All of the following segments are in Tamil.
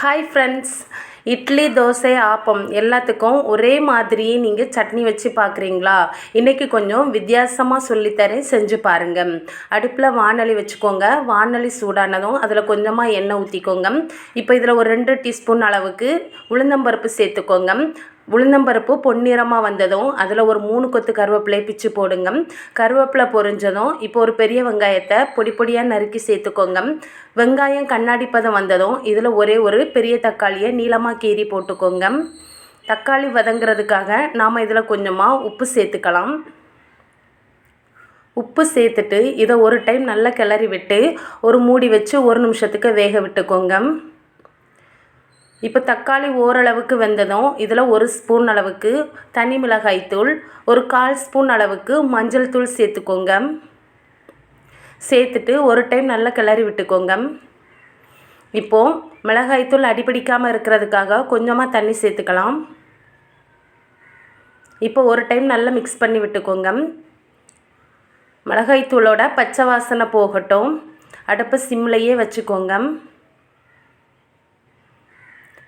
ஹாய் ஃப்ரெண்ட்ஸ் இட்லி தோசை ஆப்பம் எல்லாத்துக்கும் ஒரே மாதிரியே நீங்கள் சட்னி வச்சு பார்க்குறீங்களா இன்றைக்கி கொஞ்சம் வித்தியாசமாக சொல்லித்தரேன் செஞ்சு பாருங்கள் அடுப்பில் வானொலி வச்சுக்கோங்க. வானொலி சூடானதும் அதில் கொஞ்சமாக எண்ணெய் ஊற்றிக்கோங்க இப்போ இதில் ஒரு ரெண்டு டீஸ்பூன் அளவுக்கு உளுந்தம்பருப்பு சேர்த்துக்கோங்க. உளுந்தம்பருப்பு பொன்னிறமாக வந்ததும் அதில் ஒரு மூணு கொத்து கருவேப்பிலை பிச்சு போடுங்க. கருவேப்பிலை பொரிஞ்சதும் இப்போ ஒரு பெரிய வெங்காயத்தை பொடி பொடியாக நறுக்கி சேர்த்துக்கோங்க. வெங்காயம் கண்ணாடி பதம் வந்ததும் இதில் ஒரே ஒரு பெரிய தக்காளியை நீளமாக கீறி போட்டுக்கோங்க. தக்காளி வதங்கிறதுக்காக நாம் இதில் கொஞ்சமாக உப்பு சேர்த்துக்கலாம். உப்பு சேர்த்துட்டு இதை ஒரு டைம் நல்லா கிளறி விட்டு ஒரு மூடி வச்சு ஒரு நிமிஷத்துக்கு வேக விட்டுக்கோங்க. இப்போ தக்காளி ஓரளவுக்கு வெந்ததும் இதில் ஒரு ஸ்பூன் அளவுக்கு தனி மிளகாய்த்தூள் ஒரு கால் ஸ்பூன் அளவுக்கு மஞ்சள் தூள் சேர்த்துக்கோங்க. சேர்த்துட்டு ஒரு டைம் நல்லா கிளறி விட்டுக்கோங்க. இப்போது மிளகாய்த்தூள் அடிப்பிடிக்காமல் இருக்கிறதுக்காக கொஞ்சமாக தண்ணி சேர்த்துக்கலாம். இப்போ ஒரு டைம் நல்லா மிக்ஸ் பண்ணி விட்டுக்கோங்க. மிளகாய்த்தூளோட பச்சை வாசனை போகட்டும். அடுப்பை சிம்லையே வச்சுக்கோங்க.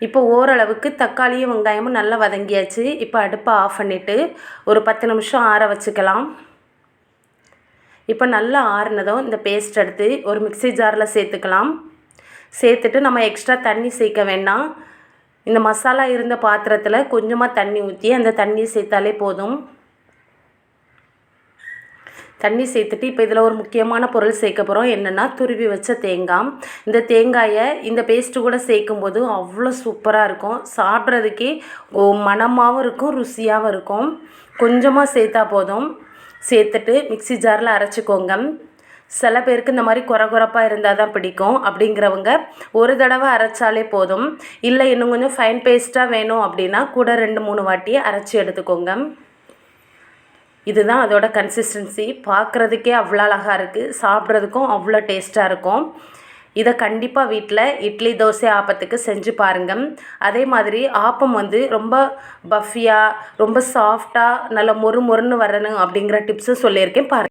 இப்போ ஓரளவுக்கு தக்காளியும் வெங்காயமும் நல்லா வதங்கியாச்சு. இப்போ அடுப்பை ஆஃப் பண்ணிவிட்டு ஒரு பத்து நிமிஷம் ஆற வச்சுக்கலாம். இப்போ நல்லா ஆறுனதும் இந்த பேஸ்ட் எடுத்து ஒரு மிக்சி ஜாரில் சேர்த்துக்கலாம். சேர்த்துட்டு நம்ம எக்ஸ்ட்ரா தண்ணி சேர்க்க வேண்டாம். இந்த மசாலா இருந்த பாத்திரத்தில் கொஞ்சமாக தண்ணி ஊற்றி அந்த தண்ணியை சேர்த்தாலே போதும். தண்ணி சேர்த்துட்டு இப்போ இதில் ஒரு முக்கியமான பொருள் சேர்க்க போகிறோம் என்னென்னா துருவி வச்ச தேங்காய். இந்த தேங்காயை இந்த பேஸ்ட்டு கூட சேர்க்கும் போது அவ்வளோ சூப்பராக இருக்கும். சாப்பிட்றதுக்கே மனமாகவும் இருக்கும் ருசியாகவும் இருக்கும். கொஞ்சமாக சேர்த்தா போதும். சேர்த்துட்டு மிக்சி ஜாரில் அரைச்சிக்கோங்க. சில பேருக்கு இந்த மாதிரி குறை குறப்பாக இருந்தால் தான் பிடிக்கும். அப்படிங்கிறவங்க ஒரு தடவை அரைச்சாலே போதும். இல்லை இன்னும் கொஞ்சம் ஃபைன் பேஸ்ட்டாக வேணும் அப்படின்னா கூட ரெண்டு மூணு வாட்டி அரைச்சி எடுத்துக்கோங்க. இதுதான் அதோட கன்சிஸ்டன்சி பார்க்குறதுக்கே அவ்வளோ அழகாக இருக்குது சாப்பிட்றதுக்கும் அவ்வளோ டேஸ்ட்டாக இருக்கும். இதை கண்டிப்பாக வீட்டில் இட்லி தோசை ஆப்பத்துக்கு செஞ்சு பாருங்கள் அதே மாதிரி ஆப்பம் வந்து ரொம்ப பஃபியாக ரொம்ப சாஃப்டாக நல்ல மொறு மொறுன்னு வரணும் அப்படிங்கிற டிப்ஸும் சொல்லியிருக்கேன். பாருங்கள்